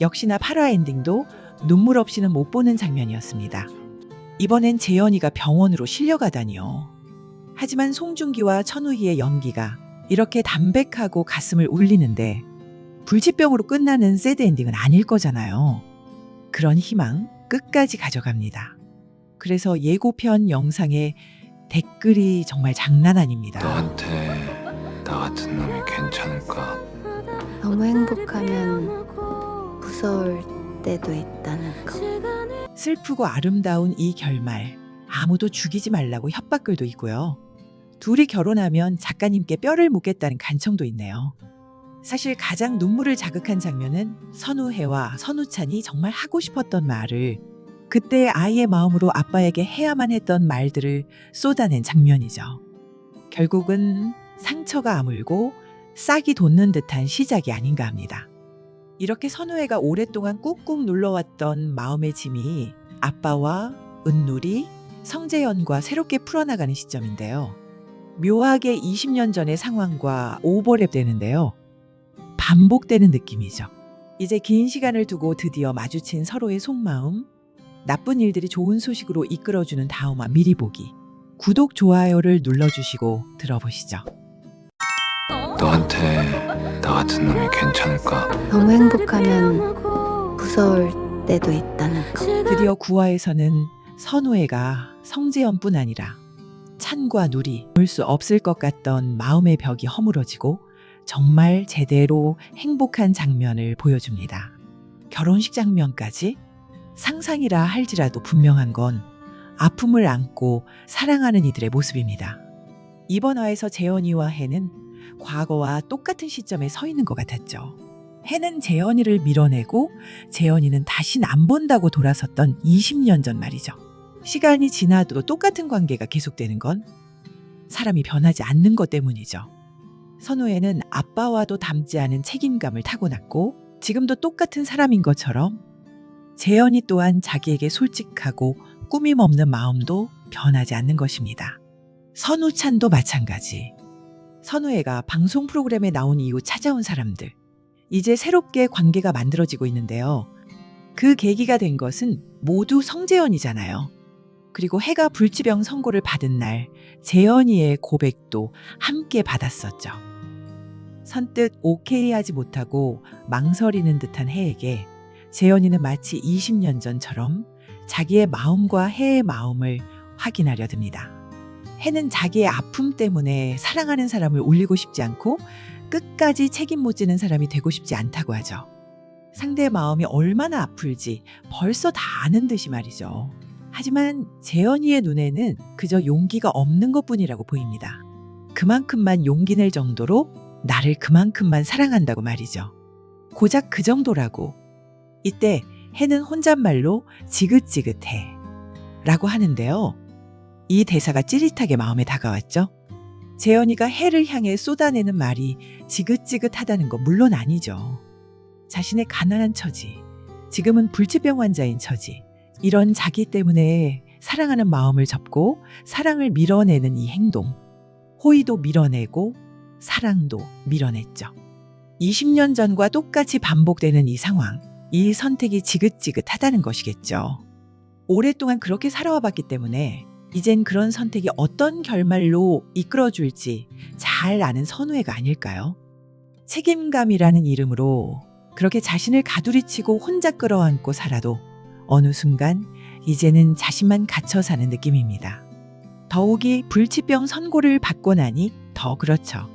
역시나 8화 엔딩도 눈물 없이는 못 보는 장면이었습니다. 이번엔 재현이가 병원으로 실려가다니요. 하지만 송중기와 천우희의 연기가 이렇게 담백하고 가슴을 울리는데 불치병으로 끝나는 새드 엔딩은 아닐 거잖아요. 그런 희망 끝까지 가져갑니다. 그래서 예고편 영상에 댓글이 정말 장난 아닙니다. 너한테 나 같은 놈이 괜찮을까? 너무 행복하면 무서울 때도 있다는 거. 슬프고 아름다운 이 결말 아무도 죽이지 말라고 협박글도 있고요. 둘이 결혼하면 작가님께 뼈를 묻겠다는 간청도 있네요. 사실 가장 눈물을 자극한 장면은 선우혜와 선우찬이 정말 하고 싶었던 말을 그때 아이의 마음으로 아빠에게 해야만 했던 말들을 쏟아낸 장면이죠. 결국은 상처가 아물고 싹이 돋는 듯한 시작이 아닌가 합니다. 이렇게 선우혜가 오랫동안 꾹꾹 눌러왔던 마음의 짐이 아빠와 은누리, 성재연과 새롭게 풀어나가는 시점인데요. 묘하게 20년 전의 상황과 오버랩 되는데요. 반복되는 느낌이죠. 이제 긴 시간을 두고 드디어 마주친 서로의 속마음, 나쁜 일들이 좋은 소식으로 이끌어주는 다음화 미리 보기. 구독, 좋아요를 눌러주시고 들어보시죠. 너한테 나 같은 놈이 괜찮을까? 너무 행복하면 무서울 때도 있다는 거. 드디어 9화에서는 선우애가 성재연뿐 아니라 찬과 누리 볼 수 없을 것 같던 마음의 벽이 허물어지고 정말 제대로 행복한 장면을 보여줍니다. 결혼식 장면까지 상상이라 할지라도 분명한 건 아픔을 안고 사랑하는 이들의 모습입니다. 이번 화에서 재현이와 해는 과거와 똑같은 시점에 서 있는 것 같았죠. 해는 재현이를 밀어내고 재현이는 다신 안 본다고 돌아섰던 20년 전 말이죠. 시간이 지나도 똑같은 관계가 계속되는 건 사람이 변하지 않는 것 때문이죠. 선우에는 아빠와도 닮지 않은 책임감을 타고났고 지금도 똑같은 사람인 것처럼 재현이 또한 자기에게 솔직하고 꾸밈 없는 마음도 변하지 않는 것입니다. 선우찬도 마찬가지. 선우애가 방송 프로그램에 나온 이후 찾아온 사람들. 이제 새롭게 관계가 만들어지고 있는데요. 그 계기가 된 것은 모두 성재현이잖아요. 그리고 해가 불치병 선고를 받은 날 재현이의 고백도 함께 받았었죠. 선뜻 오케이 하지 못하고 망설이는 듯한 해에게 재현이는 마치 20년 전처럼 자기의 마음과 해의 마음을 확인하려 듭니다. 해는 자기의 아픔 때문에 사랑하는 사람을 울리고 싶지 않고 끝까지 책임 못 지는 사람이 되고 싶지 않다고 하죠. 상대의 마음이 얼마나 아플지 벌써 다 아는 듯이 말이죠. 하지만 재현이의 눈에는 그저 용기가 없는 것 뿐이라고 보입니다. 그만큼만 용기 낼 정도로 나를 그만큼만 사랑한다고 말이죠. 고작 그 정도라고. 이때 해는 혼잣말로 지긋지긋해. 라고 하는데요. 이 대사가 찌릿하게 마음에 다가왔죠. 재현이가 해를 향해 쏟아내는 말이 지긋지긋하다는 건 물론 아니죠. 자신의 가난한 처지, 지금은 불치병 환자인 처지, 이런 자기 때문에 사랑하는 마음을 접고 사랑을 밀어내는 이 행동. 호의도 밀어내고 사랑도 밀어냈죠. 20년 전과 똑같이 반복되는 이 상황, 이 선택이 지긋지긋하다는 것이겠죠. 오랫동안 그렇게 살아와 봤기 때문에 이젠 그런 선택이 어떤 결말로 이끌어줄지 잘 아는 선우애가 아닐까요? 책임감이라는 이름으로 그렇게 자신을 가두리치고 혼자 끌어안고 살아도 어느 순간 이제는 자신만 갇혀 사는 느낌입니다. 더욱이 불치병 선고를 받고 나니 더 그렇죠.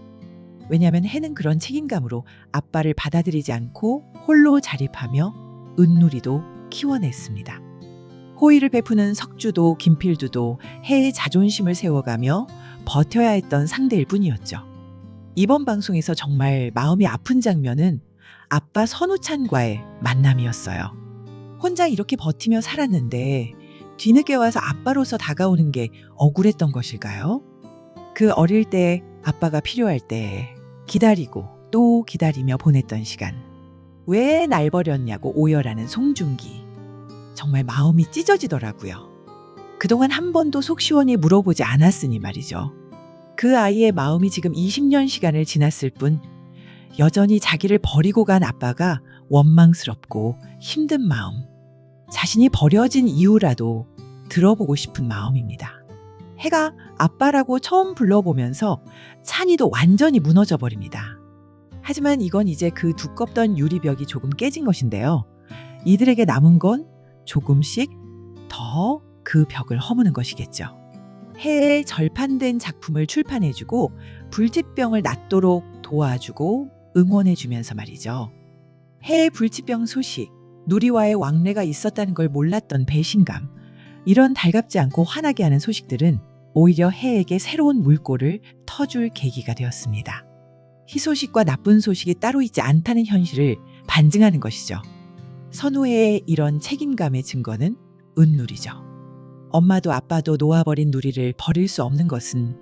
왜냐하면 해는 그런 책임감으로 아빠를 받아들이지 않고 홀로 자립하며 은누리도 키워냈습니다. 호의를 베푸는 석주도 김필두도 해의 자존심을 세워가며 버텨야 했던 상대일 뿐이었죠. 이번 방송에서 정말 마음이 아픈 장면은 아빠 선우찬과의 만남이었어요. 혼자 이렇게 버티며 살았는데 뒤늦게 와서 아빠로서 다가오는 게 억울했던 것일까요? 그 어릴 때 아빠가 필요할 때 기다리고 또 기다리며 보냈던 시간. 왜 날 버렸냐고 오열하는 송중기. 정말 마음이 찢어지더라고요. 그동안 한 번도 속 시원히 물어보지 않았으니 말이죠. 그 아이의 마음이 지금 20년 시간을 지났을 뿐 여전히 자기를 버리고 간 아빠가 원망스럽고 힘든 마음, 자신이 버려진 이유라도 들어보고 싶은 마음입니다. 해가 아빠라고 처음 불러보면서 찬이도 완전히 무너져 버립니다. 하지만 이건 이제 그 두껍던 유리벽이 조금 깨진 것인데요. 이들에게 남은 건 조금씩 더 그 벽을 허무는 것이겠죠. 해에 절판된 작품을 출판해주고 불치병을 낫도록 도와주고 응원해주면서 말이죠. 해의 불치병 소식, 누리와의 왕래가 있었다는 걸 몰랐던 배신감, 이런 달갑지 않고 화나게 하는 소식들은 오히려 해에게 새로운 물꼬를 터줄 계기가 되었습니다. 희소식과 나쁜 소식이 따로 있지 않다는 현실을 반증하는 것이죠. 선우의 이런 책임감의 증거는 은누리죠. 엄마도 아빠도 놓아버린 누리를 버릴 수 없는 것은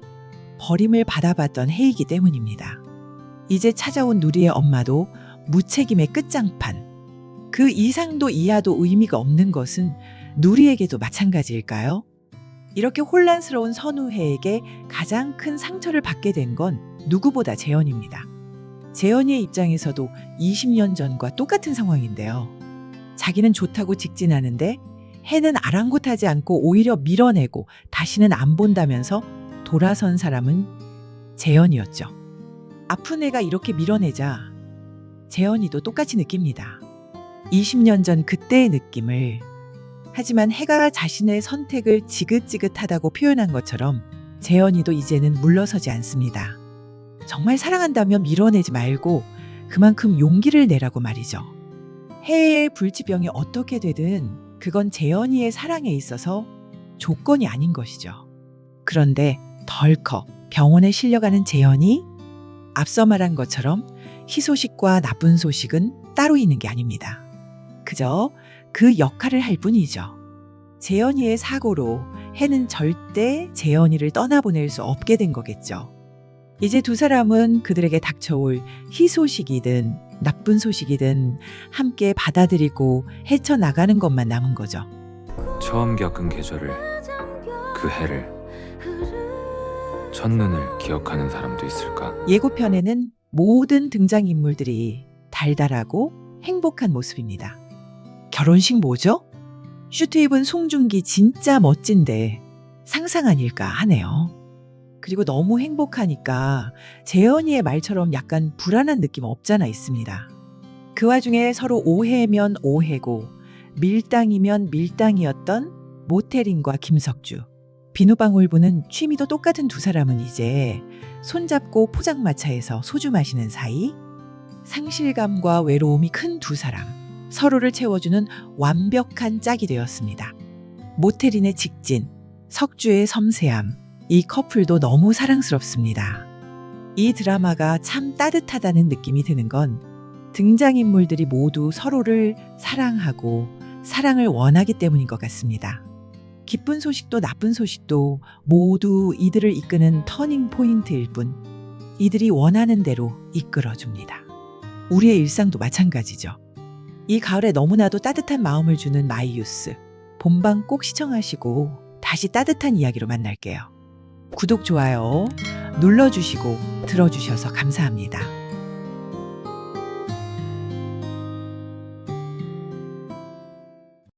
버림을 받아봤던 해이기 때문입니다. 이제 찾아온 누리의 엄마도 무책임의 끝장판. 그 이상도 이하도 의미가 없는 것은 누리에게도 마찬가지일까요? 이렇게 혼란스러운 선우해에게 가장 큰 상처를 받게 된 건 누구보다 재현입니다. 재현이의 입장에서도 20년 전과 똑같은 상황인데요. 자기는 좋다고 직진하는데 해는 아랑곳하지 않고 오히려 밀어내고 다시는 안 본다면서 돌아선 사람은 재현이었죠. 아픈 애가 이렇게 밀어내자 재현이도 똑같이 느낍니다. 20년 전 그때의 느낌을 하지만 해가 자신의 선택을 지긋지긋하다고 표현한 것처럼 재현이도 이제는 물러서지 않습니다. 정말 사랑한다면 밀어내지 말고 그만큼 용기를 내라고 말이죠. 해의 불치병이 어떻게 되든 그건 재현이의 사랑에 있어서 조건이 아닌 것이죠. 그런데 덜컥 병원에 실려가는 재현이 앞서 말한 것처럼 희소식과 나쁜 소식은 따로 있는 게 아닙니다. 그저 그 역할을 할 뿐이죠. 재현이의 사고로 해는 절대 재현이를 떠나보낼 수 없게 된 거겠죠. 이제 두 사람은 그들에게 닥쳐올 희소식이든 나쁜 소식이든 함께 받아들이고 헤쳐나가는 것만 남은 거죠. 처음 겪은 계절을 그 해를 첫눈을 기억하는 사람도 있을까? 예고편에는 모든 등장인물들이 달달하고 행복한 모습입니다. 결혼식 뭐죠? 슈트 입은 송중기 진짜 멋진데 상상 아닐까 하네요. 그리고 너무 행복하니까 재현이의 말처럼 약간 불안한 느낌 없잖아 있습니다. 그 와중에 서로 오해면 오해고 밀당이면 밀당이었던 모태린과 김석주. 비누방울부는 취미도 똑같은 두 사람은 이제 손잡고 포장마차에서 소주 마시는 사이 상실감과 외로움이 큰 두 사람 서로를 채워주는 완벽한 짝이 되었습니다. 모태린의 직진, 석주의 섬세함, 이 커플도 너무 사랑스럽습니다. 이 드라마가 참 따뜻하다는 느낌이 드는 건 등장인물들이 모두 서로를 사랑하고 사랑을 원하기 때문인 것 같습니다. 기쁜 소식도 나쁜 소식도 모두 이들을 이끄는 터닝 포인트일 뿐 이들이 원하는 대로 이끌어줍니다. 우리의 일상도 마찬가지죠. 이 가을에 너무나도 따뜻한 마음을 주는 마이유스. 본방 꼭 시청하시고 다시 따뜻한 이야기로 만날게요. 구독, 좋아요 눌러주시고 들어주셔서 감사합니다.